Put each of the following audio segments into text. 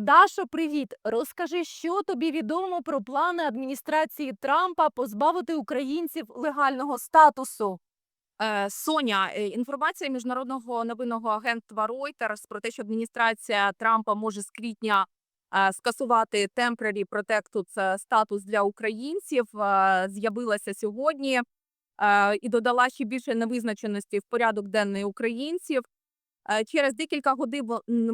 Дашо, привіт! Розкажи, що тобі відомо про плани адміністрації Трампа позбавити українців легального статусу. Е, Соня, е, інформація міжнародного новинного агентства Reuters про те, що адміністрація Трампа може з квітня е, скасувати temporary protected статус для українців, з'явилася сьогодні і додала ще більше невизначеності в порядок денний українців. Е, Через декілька годин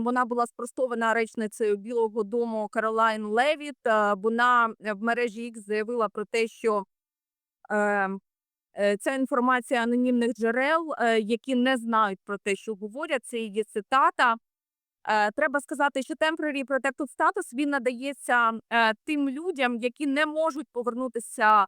вона була спростована речницею Білого Дому Каролайн Левіт. Е, Вона е, в мережі X заявила про те, що е, Е, Ця інформація анонімних джерел, які не знають про те, що говорять. Це її цитата. Треба сказати, що temporary protected status він надається тим людям, які не можуть повернутися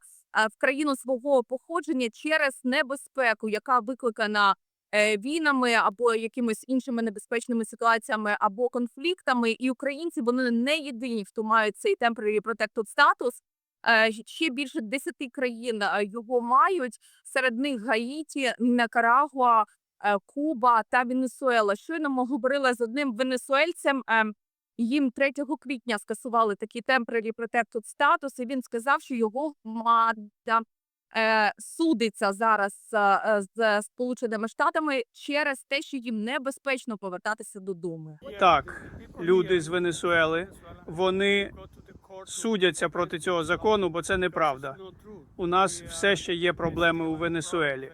в країну свого походження через небезпеку, яка викликана війнами або якимись іншими небезпечними ситуаціями або конфліктами. І українці вони не єдині, хто мають цей temporary protected status. Е, Ще більше 10 країн е, його мають. Серед них Гаїті, Никарагуа, е, Куба та Венесуела. Щойно ми говорили з одним венесуельцем. е, Їм 3 квітня скасували такий temporary protected статус, і він сказав, що його громада е, судиться зараз е, е, з Сполученими Штатами через те, що їм небезпечно повертатися додому. Так, люди з Венесуели вони судяться проти цього закону, бо це неправда. У нас все ще є проблеми у Венесуелі.